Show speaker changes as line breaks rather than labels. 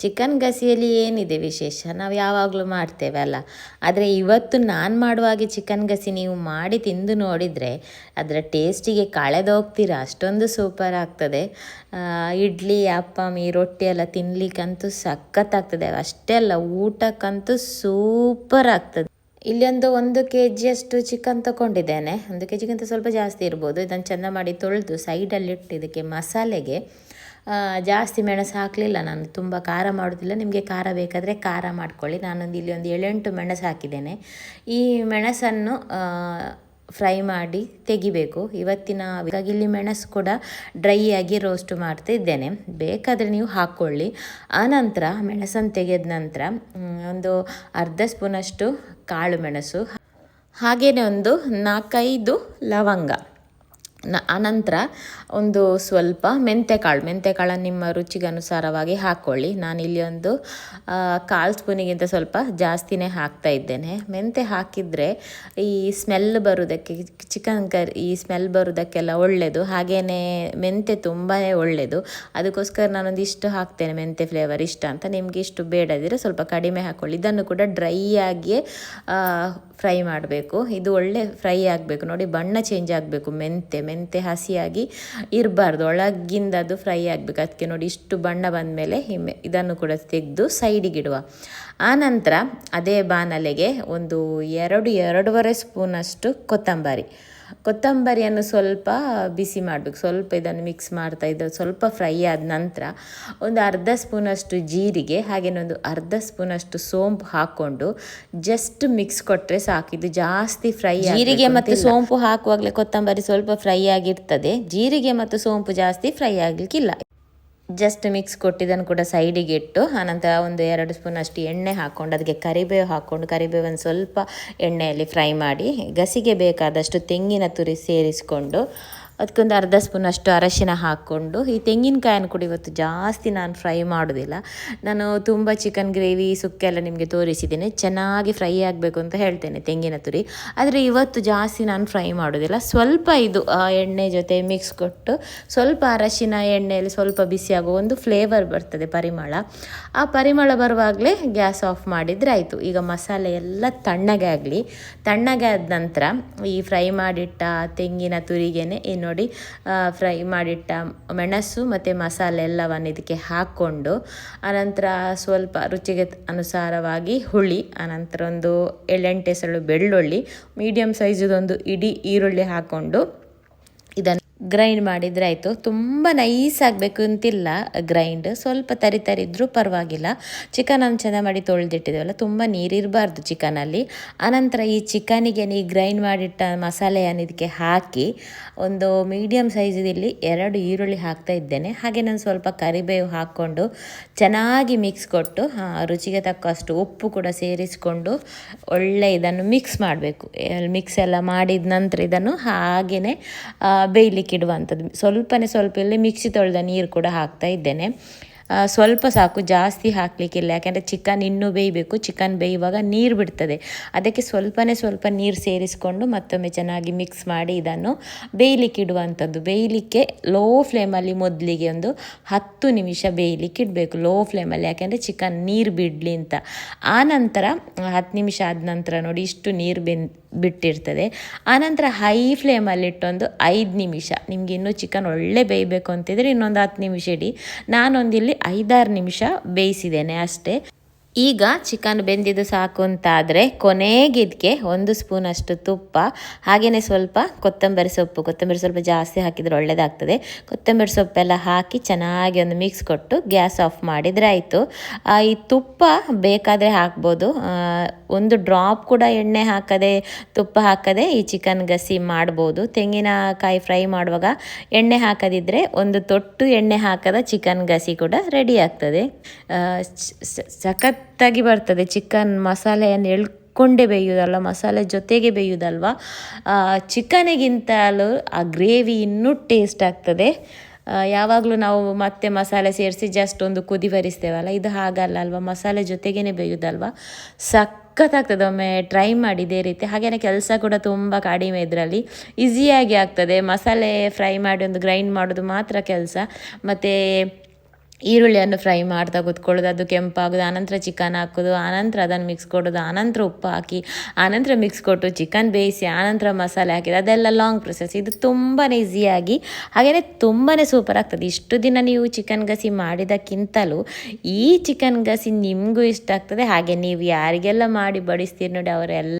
Chicken ಗಸಿಯಲ್ಲಿ ಏನಿದೆ ವಿಶೇಷ? ನಾವು ಯಾವಾಗಲೂ ಮಾಡ್ತೇವೆ ಅಲ್ಲ. ಆದರೆ ಇವತ್ತು ನಾನು ಮಾಡುವಾಗೆ ಚಿಕನ್ ಗಸಿ ನೀವು ಮಾಡಿ ತಿಂದು ನೋಡಿದರೆ ಅದರ ಟೇಸ್ಟಿಗೆ ಕಳೆದೋಗ್ತೀರಾ ಅಷ್ಟೊಂದು ಸೂಪರ್ ಆಗ್ತದೆ. ಇಡ್ಲಿ ಅಪ್ಪಮ್ ರೊಟ್ಟಿ ಎಲ್ಲ ತಿನ್ನಲಿಕ್ಕಂತೂ ಸಖತ್ತಾಗ್ತದೆ ಅಷ್ಟೇ ಅಲ್ಲ, ಊಟಕ್ಕಂತೂ ಸೂಪರ್ ಆಗ್ತದೆ. ಇಲ್ಲೊಂದು ಒಂದು ಕೆ ಜಿಯಷ್ಟು ಚಿಕನ್ ತಗೊಂಡಿದ್ದೇನೆ. ಒಂದು ಕೆ ಜಿಗಿಂತ ಸ್ವಲ್ಪ ಜಾಸ್ತಿ ಇರ್ಬೋದು. ಇದನ್ನು ಚೆಂದ ಮಾಡಿ ತೊಳೆದು ಸೈಡಲ್ಲಿ ಇಟ್ಟು ಇದಕ್ಕೆ ಮಸಾಲೆಗೆ ಜಾಸ್ತಿ ಮೆಣಸು ಹಾಕಲಿಲ್ಲ ನಾನು. ತುಂಬ ಖಾರ ಮಾಡೋದಿಲ್ಲ. ನಿಮಗೆ ಖಾರ ಬೇಕಾದರೆ ಖಾರ ಮಾಡ್ಕೊಳ್ಳಿ. ನಾನೊಂದು ಇಲ್ಲಿ ಒಂದು ಏಳೆಂಟು ಮೆಣಸು ಹಾಕಿದ್ದೇನೆ. ಈ ಮೆಣಸನ್ನು ಫ್ರೈ ಮಾಡಿ ತೆಗಿಬೇಕು. ಇವತ್ತಿನ ಇಲ್ಲಿ ಮೆಣಸು ಕೂಡ ಡ್ರೈ ಆಗಿ ರೋಸ್ಟ್ ಮಾಡ್ತಾ ಇದ್ದೇನೆ. ಬೇಕಾದರೆ ನೀವು ಹಾಕ್ಕೊಳ್ಳಿ. ಆನಂತರ ಮೆಣಸನ್ನು ತೆಗೆದ ನಂತರ ಒಂದು ಅರ್ಧ ಸ್ಪೂನಷ್ಟು ಕಾಳು ಮೆಣಸು ಹಾಗೆಯೇ ಒಂದು ನಾಲ್ಕೈದು ಲವಂಗ. ನ ಅನಂತರ ಒಂದು ಸ್ವಲ್ಪ ಮೆಂತ್ಯಕಾಳು ಮೆಂತ್ಯಕಾಳನ್ನು ನಿಮ್ಮ ರುಚಿಗೆ ಅನುಸಾರವಾಗಿ ಹಾಕ್ಕೊಳ್ಳಿ ಇಲ್ಲಿ ಒಂದು ಕಾಲು ಸ್ಪೂನಿಗಿಂತ ಸ್ವಲ್ಪ ಜಾಸ್ತಿನೇ ಹಾಕ್ತಾ ಇದ್ದೇನೆ. ಮೆಂತೆ ಹಾಕಿದರೆ ಈ ಸ್ಮೆಲ್ ಬರೋದಕ್ಕೆ ಚಿಕನ್ ಕರಿ, ಈ ಸ್ಮೆಲ್ ಬರೋದಕ್ಕೆಲ್ಲ ಒಳ್ಳೆಯದು ಹಾಗೆಯೇ ಮೆಂತೆ ತುಂಬಾ ಒಳ್ಳೆಯದು ಅದಕ್ಕೋಸ್ಕರ ನಾನೊಂದು ಇಷ್ಟು ಹಾಕ್ತೇನೆ ಮೆಂತೆ ಫ್ಲೇವರ್ ಇಷ್ಟ ಅಂತ. ನಿಮಗೆ ಇಷ್ಟು ಬೇಡದಿದ್ರೆ ಸ್ವಲ್ಪ ಕಡಿಮೆ ಹಾಕ್ಕೊಳ್ಳಿ ಇದನ್ನು ಕೂಡ ಡ್ರೈ ಆಗಿಯೇ ಫ್ರೈ ಮಾಡಬೇಕು. ಇದು ಒಳ್ಳೆ ಫ್ರೈ ಆಗಬೇಕು. ನೋಡಿ, ಬಣ್ಣ ಚೇಂಜ್ ಆಗಬೇಕು ಮೆಂತೆ ಮೆಂತೆ ಹಸಿಯಾಗಿ ಇರಬಾರ್ದು. ಒಳಗಿಂದ ಅದು ಫ್ರೈ ಆಗಬೇಕು. ಅದಕ್ಕೆ ನೋಡಿ ಇಷ್ಟು ಬಣ್ಣ ಬಂದಮೇಲೆ ಹಿಮ್ಮೆ ಇದನ್ನು ಕೂಡ ತೆಗೆದು ಸೈಡಿಗಿಡುವ ಆನಂತರ ಅದೇ ಬಾನಲೆಗೆ ಒಂದು ಎರಡು, ಎರಡೂವರೆ ಸ್ಪೂನಷ್ಟು ಕೊತ್ತಂಬರಿ. ಕೊತ್ತಂಬರಿಯನ್ನು ಸ್ವಲ್ಪ ಬಿಸಿ ಮಾಡಬೇಕು. ಸ್ವಲ್ಪ ಇದನ್ನು ಮಿಕ್ಸ್ ಮಾಡ್ತಾ ಇದ್ದರೆ ಸ್ವಲ್ಪ ಫ್ರೈ ಆದ ನಂತರ ಒಂದು ಅರ್ಧ ಸ್ಪೂನಷ್ಟು ಜೀರಿಗೆ ಹಾಗೆಯೇ ಒಂದು ಅರ್ಧ ಸ್ಪೂನಷ್ಟು ಸೋಂಪು ಹಾಕ್ಕೊಂಡು ಜಸ್ಟ್ ಮಿಕ್ಸ್ ಕೊಟ್ಟರೆ ಸಾಕು. ಇದು ಜಾಸ್ತಿ ಫ್ರೈ ಜೀರಿಗೆ ಮತ್ತು ಸೋಂಪು ಹಾಕುವಾಗಲೇ ಕೊತ್ತಂಬರಿ ಸ್ವಲ್ಪ ಫ್ರೈ ಆಗಿರ್ತದೆ. ಜೀರಿಗೆ ಮತ್ತು ಸೋಂಪು ಜಾಸ್ತಿ ಫ್ರೈ ಆಗಲಿಕ್ಕಿಲ್ಲ. ಜಸ್ಟ್ ಮಿಕ್ಸ್ ಕೊಟ್ಟಿದ್ದನ್ನು ಕೂಡ ಸೈಡಿಗೆ ಇಟ್ಟು ಆನಂತರ ಒಂದು ಎರಡು ಸ್ಪೂನ್ ಅಷ್ಟು ಎಣ್ಣೆ ಹಾಕ್ಕೊಂಡು, ಅದಕ್ಕೆ ಕರಿಬೇವು ಹಾಕ್ಕೊಂಡು ಕರಿಬೇವನ್ನು ಸ್ವಲ್ಪ ಎಣ್ಣೆಯಲ್ಲಿ ಫ್ರೈ ಮಾಡಿ, ಗಸಿಗೆ ಬೇಕಾದಷ್ಟು ತೆಂಗಿನ ತುರಿ ಸೇರಿಸಿಕೊಂಡು ಅದಕ್ಕೊಂದು ಅರ್ಧ ಸ್ಪೂನ್ ಅಷ್ಟು ಅರಶಿನ ಹಾಕ್ಕೊಂಡು, ಈ ತೆಂಗಿನಕಾಯನ್ನು ಕೂಡ ಇವತ್ತು ಜಾಸ್ತಿ ನಾನು ಫ್ರೈ ಮಾಡೋದಿಲ್ಲ. ನಾನು ತುಂಬ ಚಿಕನ್ ಗ್ರೇವಿ ಸುಕ್ಕೆಲ್ಲ ನಿಮಗೆ ತೋರಿಸಿದ್ದೀನಿ. ಚೆನ್ನಾಗಿ ಫ್ರೈ ಆಗಬೇಕು ಅಂತ ಹೇಳ್ತೇನೆ ತೆಂಗಿನ ತುರಿ. ಆದರೆ ಇವತ್ತು ಜಾಸ್ತಿ ನಾನು ಫ್ರೈ ಮಾಡೋದಿಲ್ಲ. ಸ್ವಲ್ಪ ಇದು ಎಣ್ಣೆ ಜೊತೆ ಮಿಕ್ಸ್ ಕೊಟ್ಟು, ಸ್ವಲ್ಪ ಅರಶಿನ, ಎಣ್ಣೆಯಲ್ಲಿ ಸ್ವಲ್ಪ ಬಿಸಿಯಾಗುವ ಒಂದು ಫ್ಲೇವರ್ ಬರ್ತದೆ ಪರಿಮಳ. ಆ ಪರಿಮಳ ಬರುವಾಗಲೇ ಗ್ಯಾಸ್ ಆಫ್ ಮಾಡಿದರೆ ಆಯಿತು. ಈಗ ಮಸಾಲೆ ಎಲ್ಲ ತಣ್ಣಗೆ ಆಗಲಿ ತಣ್ಣಗೆ ಆದ ನಂತರ ಈ ಫ್ರೈ ಮಾಡಿಟ್ಟ ತೆಂಗಿನ ತುರಿಗೆನೆ ಈ ನೋಡಿ ಫ್ರೈ ಮಾಡಿಟ್ಟ ಮೆಣಸು ಮತ್ತು ಮಸಾಲೆ ಎಲ್ಲವನ್ನು ಇದಕ್ಕೆ ಹಾಕ್ಕೊಂಡು ಅನಂತರ ಸ್ವಲ್ಪ ರುಚಿಗೆ ಅನುಸಾರವಾಗಿ ಹುಳಿ ಅನಂತರ ಒಂದು ಏಳೆಂಟು ಸಳು ಬೆಳ್ಳುಳ್ಳಿ ಮೀಡಿಯಮ್ ಸೈಜದೊಂದು ಇಡೀ ಈರುಳ್ಳಿ ಹಾಕ್ಕೊಂಡು ಇದನ್ನು ಗ್ರೈಂಡ್ ಮಾಡಿದರೆ ಆಯಿತು. ತುಂಬ ನೈಸ್ ಆಗಬೇಕು ಅಂತಿಲ್ಲ ಗ್ರೈಂಡ್. ಸ್ವಲ್ಪ ತರಿ ತರಿ ಪರವಾಗಿಲ್ಲ. ಪರವಾಗಿಲ್ಲ ಚಿಕನನ್ನು ಚೆಂದ ಮಾಡಿ ತೊಳೆದಿಟ್ಟಿದ್ದೇವಲ್ಲ, ತುಂಬ ನೀರಿರಬಾರ್ದು ಚಿಕನಲ್ಲಿ. ಆನಂತರ ಈ ಚಿಕನಿಗೆ ನೀ ಗ್ರೈಂಡ್ ಮಾಡಿಟ್ಟ ಮಸಾಲೆಯನ್ನು ಇದಕ್ಕೆ ಹಾಕಿ ಒಂದು ಮೀಡಿಯಮ್ ಸೈಜಲ್ಲಿ ಎರಡು ಈರುಳ್ಳಿ ಹಾಕ್ತಾ ಇದ್ದೇನೆ. ಹಾಗೆ ನಾನು ಸ್ವಲ್ಪ ಕರಿಬೇವು ಹಾಕ್ಕೊಂಡು ಚೆನ್ನಾಗಿ ಮಿಕ್ಸ್ ಕೊಟ್ಟು ರುಚಿಗೆ ತಕ್ಕಷ್ಟು ಉಪ್ಪು ಕೂಡ ಸೇರಿಸಿಕೊಂಡು ಒಳ್ಳೆ ಇದನ್ನು ಮಿಕ್ಸ್ ಮಾಡಬೇಕು. ಮಿಕ್ಸ್ ಎಲ್ಲ ಮಾಡಿದ ನಂತರ ಇದನ್ನು ಹಾಗೆಯೇ ಬೇಯಲಿಕ್ಕೆ ಇಡುವಂಥದ್ದು. ಸ್ವಲ್ಪನೇ ಸ್ವಲ್ಪ ಇಲ್ಲಿ ಮಿಕ್ಸಿ ತೊಳೆದ ನೀರು ಕೂಡ ಹಾಕ್ತಾ ಇದ್ದೇನೆ. ಸ್ವಲ್ಪ ಸಾಕು, ಜಾಸ್ತಿ ಹಾಕಲಿಕ್ಕಿಲ್ಲ. ಯಾಕೆಂದರೆ ಚಿಕನ್ ಇನ್ನೂ ಬೇಯಬೇಕು. ಚಿಕನ್ ಬೇಯುವಾಗ ನೀರು ಬಿಡ್ತದೆ. ಅದಕ್ಕೆ ಸ್ವಲ್ಪನೇ ಸ್ವಲ್ಪ ನೀರು ಸೇರಿಸಿಕೊಂಡು ಮತ್ತೊಮ್ಮೆ ಚೆನ್ನಾಗಿ ಮಿಕ್ಸ್ ಮಾಡಿ ಇದನ್ನು ಬೇಯಲಿಕ್ಕೆ ಇಡುವಂಥದ್ದು. ಬೇಯಲಿಕ್ಕೆ ಲೋ ಫ್ಲೇಮಲ್ಲಿ ಮೊದಲಿಗೆ ಒಂದು ಹತ್ತು ನಿಮಿಷ ಬೇಯಲಿಕ್ಕೆ ಇಡಬೇಕು ಲೋ ಫ್ಲೇಮಲ್ಲಿ ಯಾಕೆಂದರೆ ಚಿಕನ್ ನೀರು ಬಿಡಲಿ ಅಂತ. ಆನಂತರ ಹತ್ತು ನಿಮಿಷ ಆದ ನಂತರ ನೋಡಿ ಇಷ್ಟು ನೀರು ಬೆನ್, ಬಿಟ್ಟಿರ್ತದೆ. ಆನಂತರ ಹೈ ಫ್ಲೇಮಲ್ಲಿಟ್ಟೊಂದು ಐದು ನಿಮಿಷ. ನಿಮಗೆ ಇನ್ನೂ ಚಿಕನ್ ಒಳ್ಳೆ ಬೇಯಬೇಕು ಅಂತಿದ್ರೆ ಇನ್ನೊಂದು ಹತ್ತು ನಿಮಿಷ ಇಡಿ. ನಾನೊಂದಿಲ್ಲಿ ಐದಾರು ನಿಮಿಷ ಬೇಯಿಸಿದ್ದೇನೆ ಅಷ್ಟೇ. ಈಗ ಚಿಕನ್ ಬೆಂದಿದ್ದು ಸಾಕು ಅಂತಾದರೆ ಕೊನೆಗೆ ಇದಕ್ಕೆ ಒಂದು ಸ್ಪೂನಷ್ಟು ತುಪ್ಪ ಹಾಗೆಯೇ ಸ್ವಲ್ಪ ಕೊತ್ತಂಬರಿ ಸೊಪ್ಪು. ಕೊತ್ತಂಬರಿ ಸ್ವಲ್ಪ ಜಾಸ್ತಿ ಹಾಕಿದರೆ ಒಳ್ಳೆಯದಾಗ್ತದೆ ಕೊತ್ತಂಬರಿ ಸೊಪ್ಪೆಲ್ಲ ಹಾಕಿ ಚೆನ್ನಾಗಿ ಒಂದು ಮಿಕ್ಸ್ ಕೊಟ್ಟು ಗ್ಯಾಸ್ ಆಫ್ ಮಾಡಿದರೆ ಆಯಿತು. ಈ ತುಪ್ಪ ಬೇಕಾದರೆ ಹಾಕ್ಬೋದು. ಒಂದು ಡ್ರಾಪ್ ಕೂಡ ಎಣ್ಣೆ ಹಾಕದೆ ತುಪ್ಪ ಹಾಕದೆ ಈ ಚಿಕನ್ ಗಸಿ ಮಾಡ್ಬೋದು. ತೆಂಗಿನಕಾಯಿ ಫ್ರೈ ಮಾಡುವಾಗ ಎಣ್ಣೆ ಹಾಕದಿದ್ದರೆ ಒಂದು ತೊಟ್ಟು ಎಣ್ಣೆ ಹಾಕದ ಚಿಕನ್ ಗಸಿ ಕೂಡ ರೆಡಿ ಆಗ್ತದೆ. ಆ, ಸಖತ್ತಾಗಿ ಬರ್ತದೆ. ಚಿಕನ್ ಮಸಾಲೆಯನ್ನು ಎಳ್ಕೊಂಡೇ ಬೇಯುವುದಲ್ವ, ಮಸಾಲೆ ಜೊತೆಗೆ ಬೇಯುವುದಲ್ವ ಚಿಕನಿಗಿಂತಲೂ ಆ ಗ್ರೇವಿ ಇನ್ನೂ ಟೇಸ್ಟ್ ಆಗ್ತದೆ. ಯಾವಾಗಲೂ ನಾವು ಮತ್ತೆ ಮಸಾಲೆ ಸೇರಿಸಿ ಜಸ್ಟ್ ಒಂದು ಕುದಿ ಬರಿಸ್ತೇವಲ್ಲ, ಇದು ಹಾಗಲ್ಲ ಅಲ್ವಾ? ಮಸಾಲೆ ಜೊತೆಗೇ ಬೇಯುವುದಲ್ವ? ಸಖತ್ತಾಗ್ತದೆ. ಒಮ್ಮೆ ಟ್ರೈ ಮಾಡಿ ಇದೇ ರೀತಿ. ಹಾಗೆಯೇ ಕೆಲಸ ಕೂಡ ತುಂಬ ಕಡಿಮೆ ಇದರಲ್ಲಿ. ಈಸಿಯಾಗಿ ಆಗ್ತದೆ. ಮಸಾಲೆ ಫ್ರೈ ಮಾಡಿ ಒಂದು ಗ್ರೈಂಡ್ ಮಾಡೋದು ಮಾತ್ರ ಕೆಲಸ. ಮತ್ತು ಈರುಳ್ಳಿಯನ್ನು ಫ್ರೈ ಮಾಡ್ತಾ ಕೂತ್ಕೊಳ್ಳೋದು, ಅದು ಕೆಂಪಾಗೋದು, ಆನಂತರ ಚಿಕನ್ ಹಾಕೋದು, ಆನಂತರ ಅದನ್ನು ಮಿಕ್ಸ್ ಕೊಡೋದು, ಆನಂತರ ಉಪ್ಪು ಹಾಕಿ, ಆನಂತರ ಮಿಕ್ಸ್ ಕೊಟ್ಟು ಚಿಕನ್ ಬೇಯಿಸಿ, ಆನಂತರ ಮಸಾಲೆ ಹಾಕಿದ್ದು ಅದೆಲ್ಲ ಲಾಂಗ್ ಪ್ರೊಸೆಸ್ ಇದು ತುಂಬಾ ಈಸಿಯಾಗಿ ಹಾಗೆಯೇ ತುಂಬಾ ಸೂಪರ್ ಆಗ್ತದೆ. ಇಷ್ಟು ದಿನ ನೀವು ಚಿಕನ್ ಗಸಿ ಮಾಡಿದ್ದಕ್ಕಿಂತಲೂ ಈ ಚಿಕನ್ ಗಸಿ ನಿಮಗೂ ಇಷ್ಟ ಆಗ್ತದೆ. ಹಾಗೆ ನೀವು ಯಾರಿಗೆಲ್ಲ ಮಾಡಿ ಬಡಿಸ್ತೀರಿ ನೋಡಿ, ಅವರೆಲ್ಲ